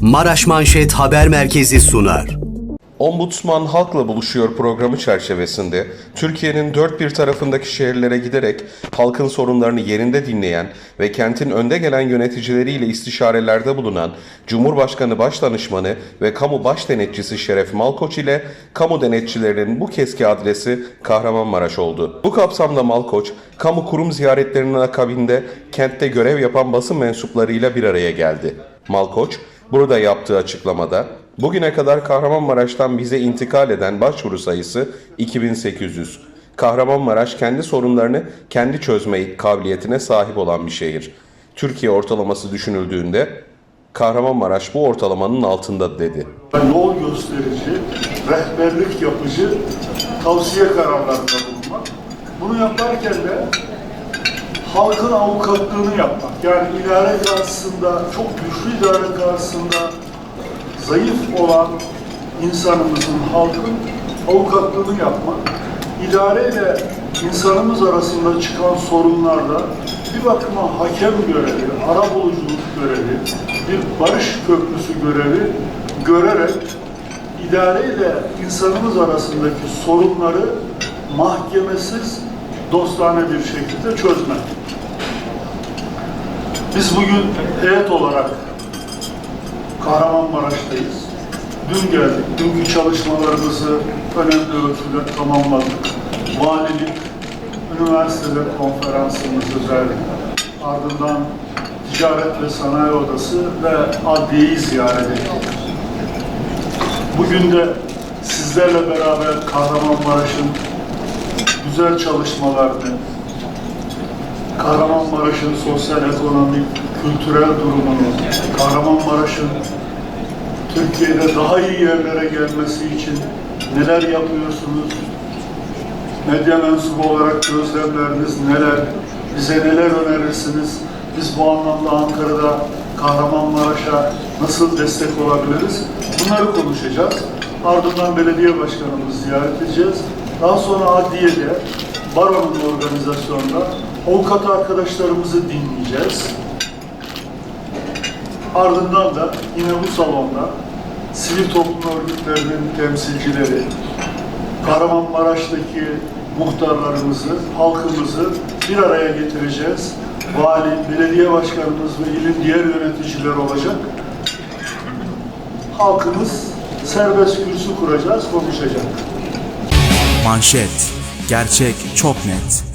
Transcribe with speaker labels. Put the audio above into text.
Speaker 1: Maraş Manşet Haber Merkezi sunar.
Speaker 2: Ombudsman Halkla Buluşuyor programı çerçevesinde Türkiye'nin dört bir tarafındaki şehirlere giderek halkın sorunlarını yerinde dinleyen ve kentin önde gelen yöneticileriyle istişarelerde bulunan Cumhurbaşkanı Başdanışmanı ve Kamu Baş Denetçisi Şeref Malkoç ile kamu denetçilerinin bu keski adresi Kahramanmaraş oldu. Bu kapsamda Malkoç, kamu kurum ziyaretlerinin akabinde kentte görev yapan basın mensuplarıyla bir araya geldi. Malkoç, Burada yaptığı açıklamada bugüne kadar Kahramanmaraş'tan bize intikal eden başvuru sayısı 2800. Kahramanmaraş kendi sorunlarını kendi çözme kabiliyetine sahip olan bir şehir. Türkiye ortalaması düşünüldüğünde Kahramanmaraş bu ortalamanın altında dedi.
Speaker 3: yol gösterici, rehberlik yapıcı tavsiye kararlarında bulunmak. Bunu yaparken de halkın avukatlığını yapmak. Yani idare karşısında, çok güçlü idare karşısında zayıf olan insanımızın, halkın avukatlığını yapmak. İdare ile insanımız arasında çıkan sorunlarda bir bakıma hakem görevi, ara buluculuk görevi, bir barış köprüsü görevi görerek idare ile insanımız arasındaki sorunları mahkemesiz, dostane bir şekilde çözmek. Biz bugün heyet olarak Kahramanmaraş'tayız. Dün geldik. Dünkü çalışmalarımızı önemli ölçüde tamamladık. Valilik, üniversiteler konferansımızı verdik. Ardından Ticaret ve Sanayi Odası ve Adliye'yi ziyaret ettik. Bugün de sizlerle beraber Kahramanmaraş'ın güzel çalışmalarını, Kahramanmaraş'ın sosyal, ekonomik, kültürel durumunu, Kahramanmaraş'ın Türkiye'de daha iyi yerlere gelmesi için neler yapıyorsunuz? Medya mensubu olarak gözlemleriniz neler? Bize neler önerirsiniz? Biz bu anlamda Ankara'da Kahramanmaraş'a nasıl destek olabiliriz? Bunları konuşacağız. Ardından belediye başkanımızı ziyaret edeceğiz. Daha sonra adliyede, baronun organizasyonunda avukat arkadaşlarımızı dinleyeceğiz. Ardından da yine bu salonda sivil toplum örgütlerinin temsilcileri, Kahramanmaraş'taki muhtarlarımızı, halkımızı bir araya getireceğiz. Vali, belediye başkanımız ve ilin diğer yöneticileri olacak. Halkımız serbest kürsü kuracağız, konuşacak.
Speaker 4: Manşet. Gerçek çok net.